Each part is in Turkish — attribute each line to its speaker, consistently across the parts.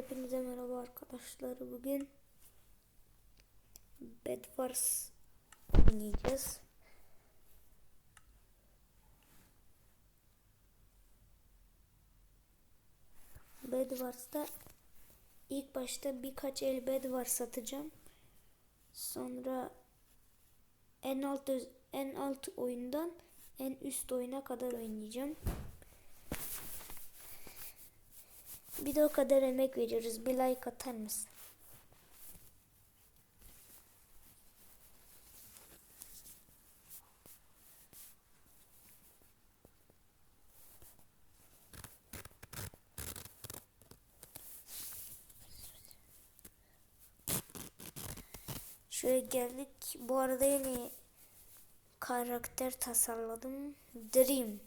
Speaker 1: Hepinize merhaba arkadaşlar. Bugün Bed Wars oynayacağız. Bed Wars'ta ilk başta birkaç el Bed Wars satacağım. Sonra en alt en alt oyundan en üst oyuna kadar oynayacağım. Bir de o kadar emek veriyoruz. Bir like atar mısın? Şöyle geldik. Bu arada yeni karakter tasarladım. Dream.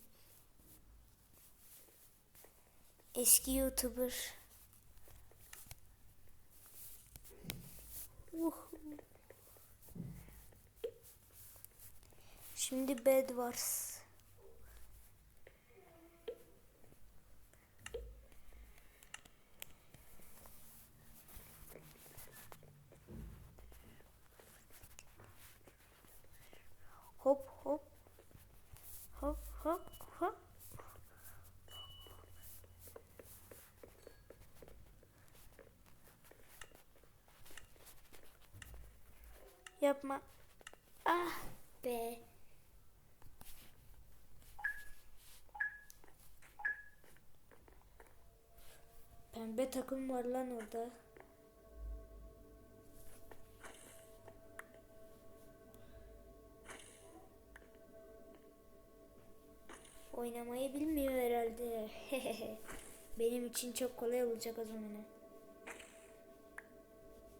Speaker 1: Eski YouTuber. Uh. Şimdi Bed Wars. Hop hop. Hop hop hop. Yapma. Ah be. Pembe takım var lan orada. Oynamayı bilmiyor herhalde. Benim için çok kolay olacak o zaman.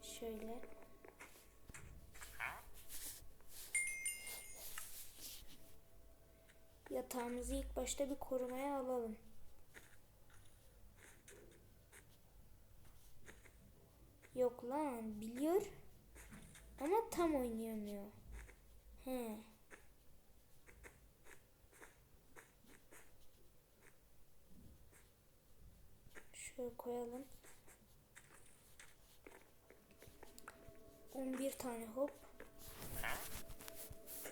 Speaker 1: Şöyle. Yatağımızı ilk başta bir korumaya alalım. Yok lan biliyor ama tam oynayamıyor. He. Şöyle koyalım. 11 tane hop.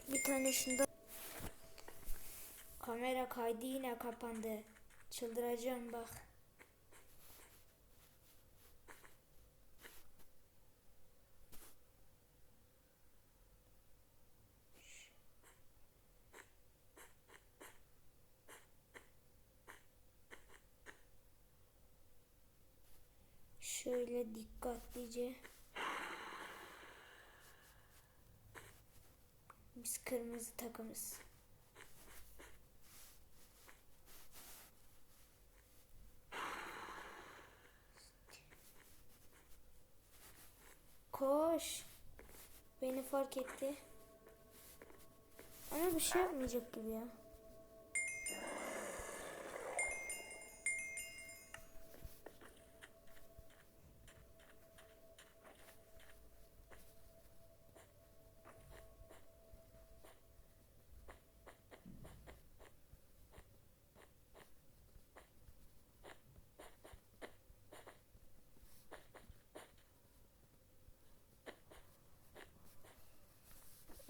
Speaker 1: Bir tane şunda Kamera kaydı yine kapandı. Çıldıracağım bak. Şöyle dikkatlice. Biz kırmızı takımız. Koş. Beni fark etti. Ama bir şey yapmayacak gibi ya.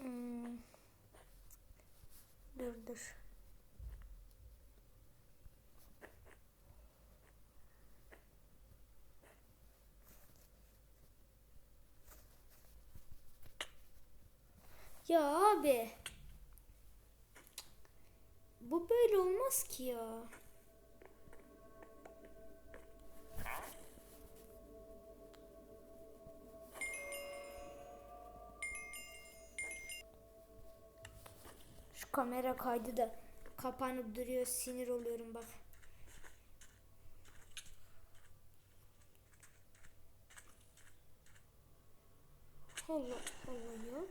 Speaker 1: Hmm. Dur dur. Ya abi. Bu böyle olmaz ki ya. Şu kamera kaydı da kapanıp duruyor. Sinir oluyorum bak. Allah Allah ya.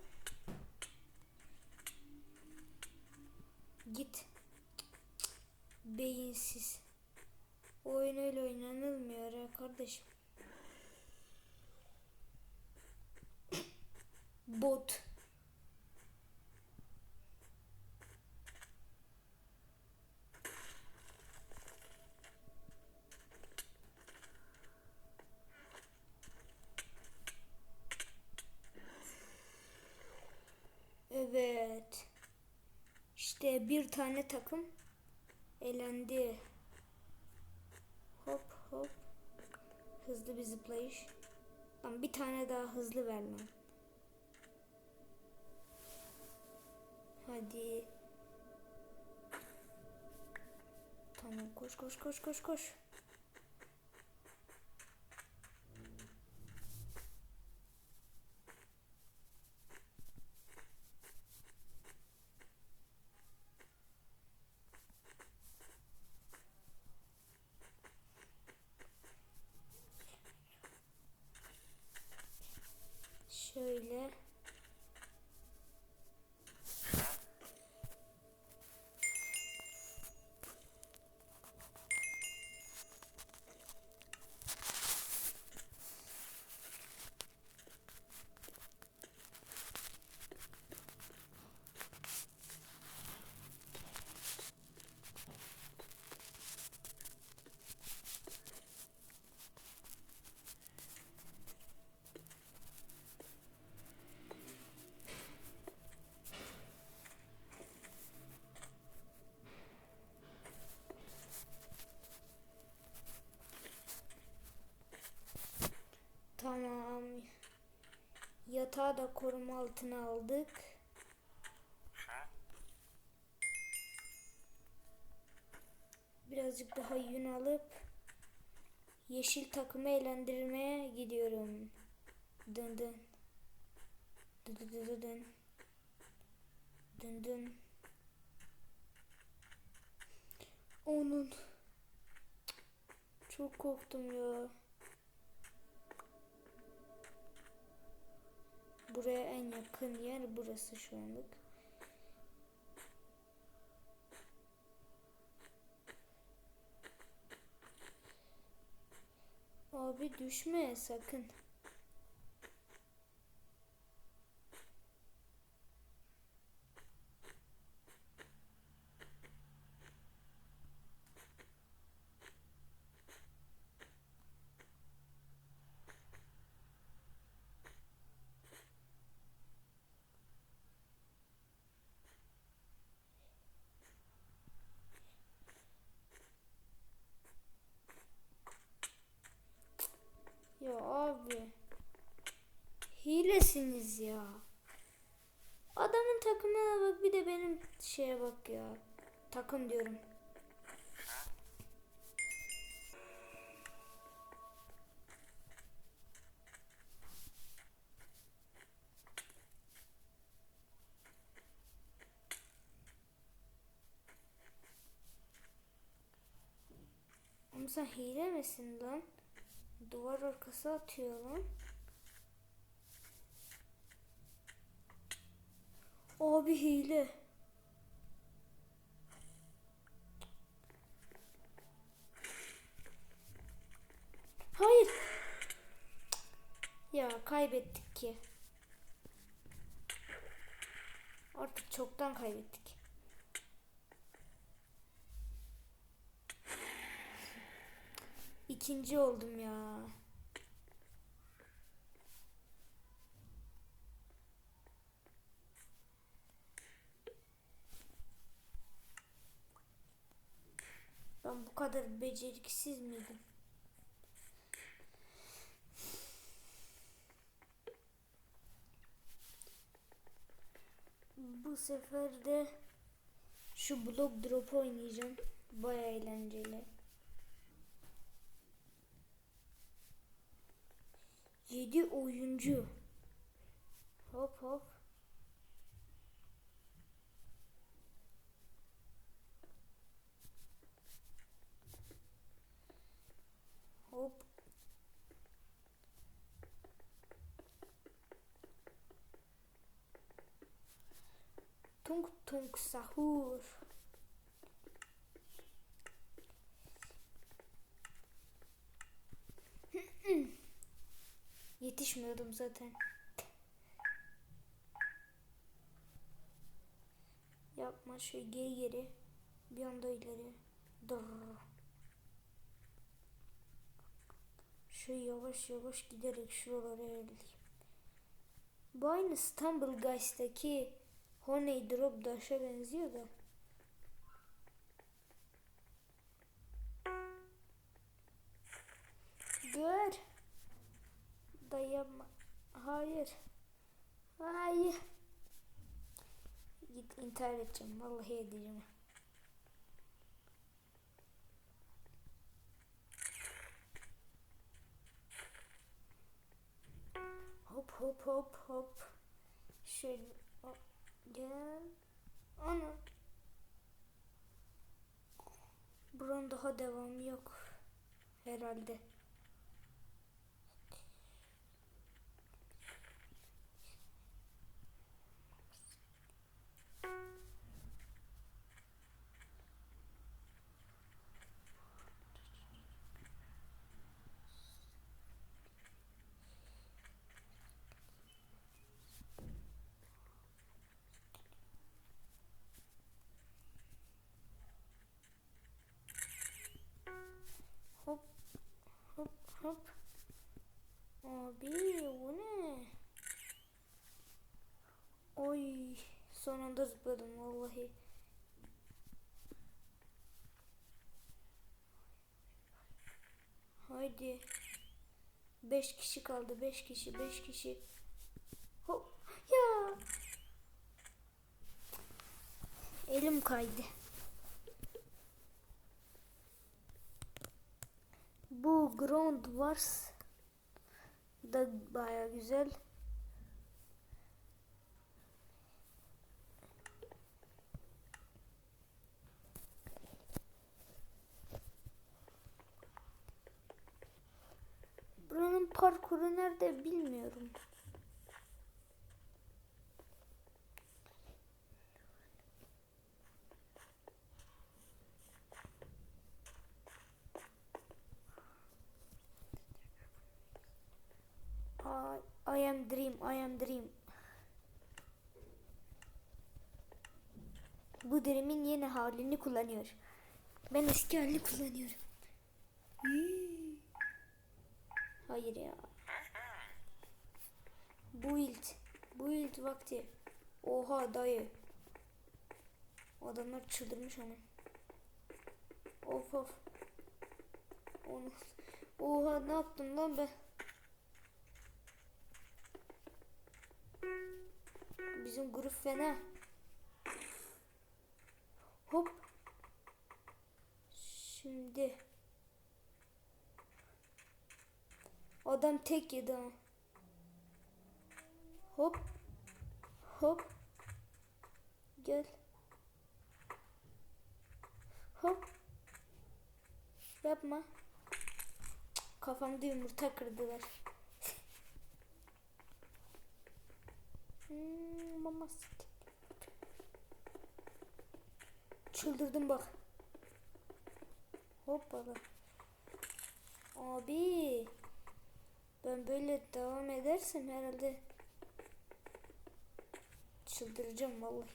Speaker 1: Git. Beyinsiz. Oyun öyle oynanılmıyor ya kardeşim. Bot. Bir tane takım elendi. Hop hop. Hızlı bir zıplayış. Lan bir tane daha hızlı ver lan. Hadi. Tamam koş koş koş koş koş. Şöyle. Tamam. Yatağı da koruma altına aldık. Birazcık daha yün alıp yeşil takımı eğlendirmeye gidiyorum. Dın dın. Dın dın dın dın dın. Dın. Onun. Çok korktum ya. Buraya en yakın yer burası şu anlık. Abi düşme sakın. Ya abi. Hilesiniz ya. Adamın takımına bak bir de benim şeye bak ya. Takım diyorum. Ama sen hile misin lan? Duvar arkası atıyor lan. Abi hile. Hayır. Ya kaybettik ki. Artık çoktan kaybettik. İkinci oldum ya. Ben bu kadar beceriksiz miydim? Bu sefer de şu blok drop oynayacağım. Baya eğlenceli. 7 oyuncu. Hop hop. Tung tung sahur. Yetişmiyordum zaten. Yapma şey geri geri. Bir anda ileri. Dur. Şöyle yavaş yavaş giderek şuralara eğileyim. Bu aynı Stumble Guys'taki Honey Drop Dash'a benziyor da. Gör. Dayanma. Hayır. Hayır. Git intihar edeceğim. Vallahi edeceğim. Hop hop hop hop. Şöyle gel. Ana. Buranın daha devamı yok. Herhalde. Hop hop. Abi bu ne? Oy son anda zıpladım vallahi. Haydi. Beş kişi kaldı. Beş kişi. Beş kişi. Hop. Ya. Elim kaydı. Bu Ground Wars da baya güzel. Buranın parkuru nerede bilmiyorum. Dream'in yeni halini kullanıyor. Ben eski halini kullanıyorum. Hayır ya. Build. Build vakti. Oha dayı. Adamlar çıldırmış ama. Of of. Onu. Oha ne yaptım lan ben? Bizim grup fena. Hop. Şimdi. Adam tek yedi ha. Hop. Hop. Gel. Hop. Yapma. Kafamda yumurta kırdılar. Hmm, mama Çıldırdım bak. Hoppala. Abi. Ben böyle devam edersem herhalde çıldıracağım vallahi.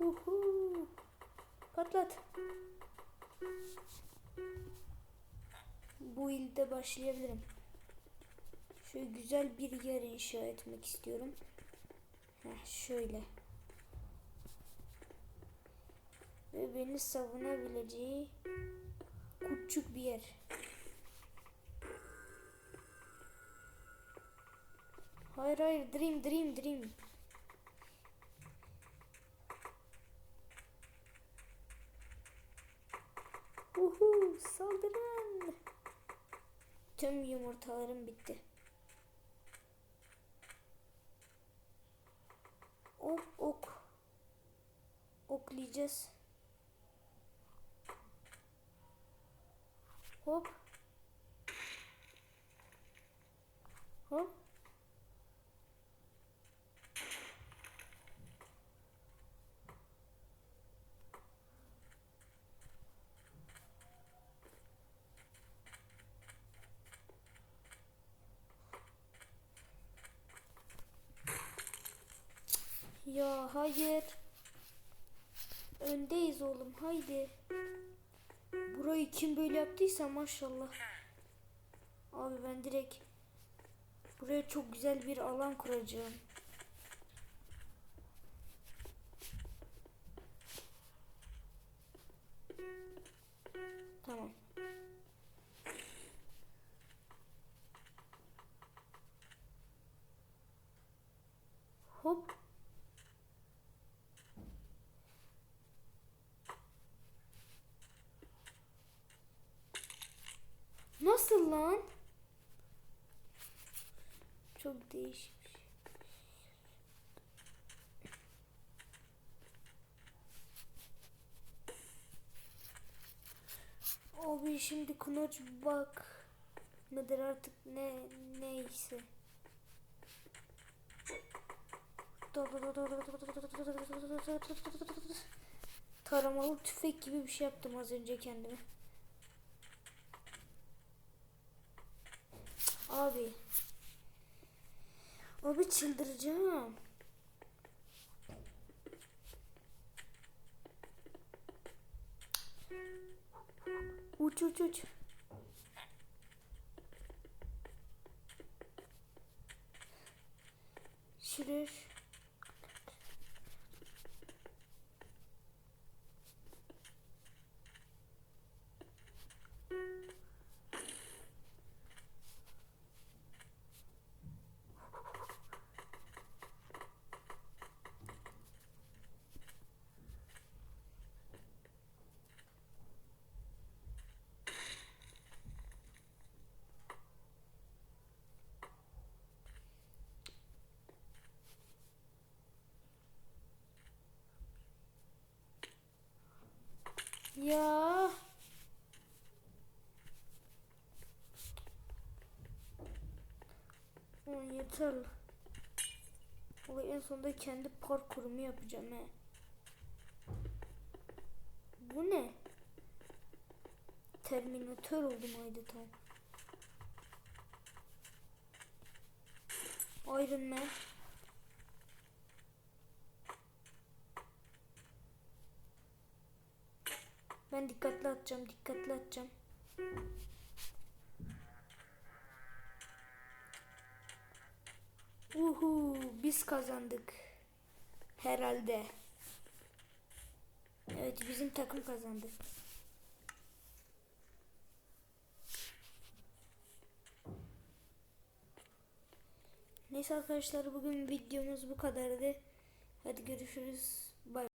Speaker 1: Uhu. Patlat. Bu ilde başlayabilirim. Şöyle güzel bir yer inşa etmek istiyorum. Heh, şöyle. Ve beni savunabileceği küçük bir yer. Hayır hayır dream dream dream. Uhu saldırın. Tüm yumurtalarım bitti. Ok ok. Oklayacağız. Hop. Hop. Ya hayır. Öndeyiz oğlum haydi. Burayı kim böyle yaptıysa maşallah. Abi ben direkt buraya çok güzel bir alan kuracağım. Tamam. Hop. Nasıl lan? Çok değişik. Abi şimdi Kınoç bak. Nedir artık ne neyse. Taramalı tüfek gibi bir şey yaptım az önce kendime. Abi. Abi çıldıracağım. Uç uç uç. Şirir. Ya. Ulan yeter. Vallahi en sonunda kendi parkurumu yapacağım he. Bu ne? Terminatör oldum adeta. Iron Man. Ben dikkatli atacağım, dikkatli atacağım. Uhu, biz kazandık. Herhalde. Evet, bizim takım kazandı. Neyse arkadaşlar bugün videomuz bu kadardı. Hadi görüşürüz. Bay